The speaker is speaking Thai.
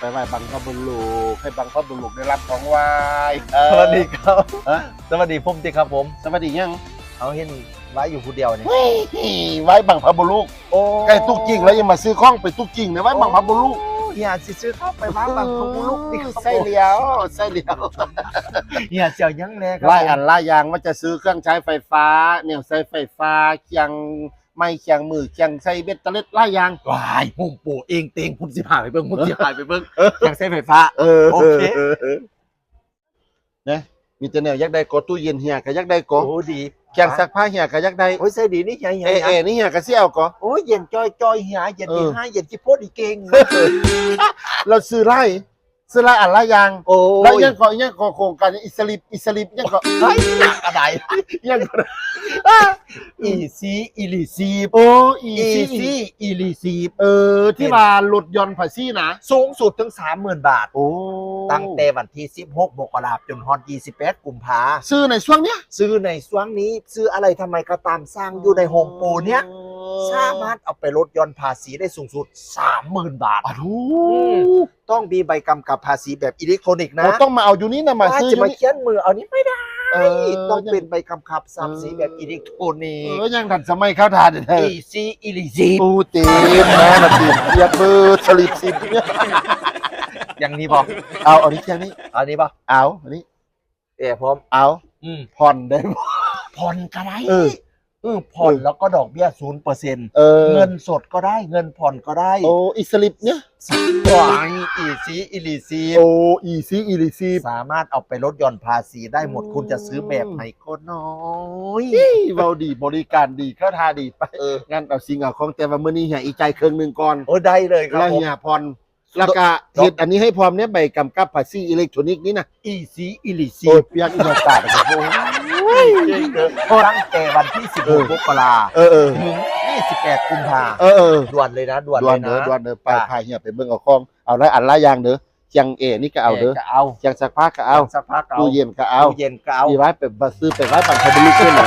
ไปไหว้บังพบุรุษให้บังพบุรุษได้รับของไหว้เออสวัสดีครับ ฮะสวัสดีผมติครับผมสวัสดียังเอาเห็นไว้อยู่ผู้เดียวนี่เฮ้ยไหว้บังพบุรุษโอ้ใกล้ตุกจริงแล้วยังมาซื้อข้องไปตุกจริงนะไหว้บังพบุรุษเฮียสิซื้อเข้าไปบ้านบางพบุรุษนี่ครับใส่เหลียวใส่เหลียวเฮียเจียวยังแน่ครัไล่ผมอันล่ายางว่าจะซื้อเครื่องใช้ไฟฟ้าเนี่ยใช้ไฟฟ้าเคียง ไม่เคียงมือเคียงใช้เบ็ดเตล็ดล่ายางวายผมโปะเองเต็งผมสิพาไปเบิ่งผมสิพาไปเบิ่งอยากใช้ไฟฟ้าเออโอเคนะมีแต่แนวอยักได้ก็ตู้เย็นเฮียก็อยักได้ก็โอ้ดีเคียงซักผ้าเฮียก็อยักได้โอ้ยใส่ดีนี่เฮียเฮียเอเอนี่เฮียก็เสี่ยวก็โอ้ยเย็นจอยจอยเฮียเย็นดีเออให้เย็นจิโพดอีเก่งเราซื้อไล่ ซื้อไล่อันละยางโอ้แล้วยังก็ยังก็โครงการอิสลิปอิสลิปยังก็เฮ้ยอะไรยังก็อีซีอีลีซีบโอ้อีอีซีซีอีลีซีบเออ ที่ว่าลดหย่อนภาษีนะ สูงสุดถึง30,000บาท โอ้ตั้งแต่วันที่16มกราคมจนฮอด28กุมภาซื้อในช่วงเนี้ย ซื้อในช่วงนี้ ซื้ออะไรทำไมก็ตามสร้างอยู่ในโฮมโปรเนี้ย สามารถเอาไปลดหย่อนภาษีได้สูงสุด 30,000 บาทอะทูต้องมีใบกำกับภาษีแบบอิเล็กทรอนิกส์นะเราต้องมาเอาอยู่นี่นะมาว่าซื้ออจะยู่มานี่เขียนมือเอานี้ไม่ได้เออต้องเป็นใบกำกับภาษีแบบอิเล็กทรอนิเอกส์อยังทันสมัยเข้าทานเลยอีซีอีลีซีตูเต็มนะมาตีเรียกเบอร์สลิปสิบเนี่ยอย่างนี้พอเอาอันนี้แค่นี้อันนี้ปะเอาอันนี้เอ๋พร้อมเอาอืมผ่อนได้บ่ผ่อนก็ได้ เออเออผ่อนเออแล้วก็ดอกเบี้ยศูนย์เปอร์เซ็นต์เออ เงินสดก็ได้เงินผ่อนก็ได้โอ้อิสลิปเนี่ยวายอีซีอีลีซีโอ้อีซีอีลีซีสามารถเอาไปลดหย่อนภาษีได้หมดคุณจะซื้อแบบไหนก็น้อยเบาดีบริการดีเข้าทาดีไปเอองั้นเอาสิ่งเอาของแต่ว่ามื้อนี้เฮียอีใจเครื่องหนึงก่อนโอ้ได้เลยครับแล้วผมเฮียผ่อนแล้วก็เฮ็ดอันนี้ให้พร้อมเนี่ยใบกำกับภาษีอิเล็กทรอนิกส์นี่นะอีซีอีลีซีโอ้ยเปียกอีกตาดครับโอ้ย ตั้งแต่วันที่เออ16มกราเออเออถึง28กุมภาเออเออด่วนเลยนะด่วนด่เลวนยเด้อนะด่วนเด้อไปจ้ะพาเฮียไปเบิ่งเอาของเอาได้อันละอย่างเด้อเชียงเอนี่ก็เอาเด้อก็เอาเชียงสักผ้าก็เอาสักพักเอาตู้เย็นก็เอาตู้เย็นก็เอาที่ไว้ไปบัซื้อไปไว้บังคับลูกด้วยนะ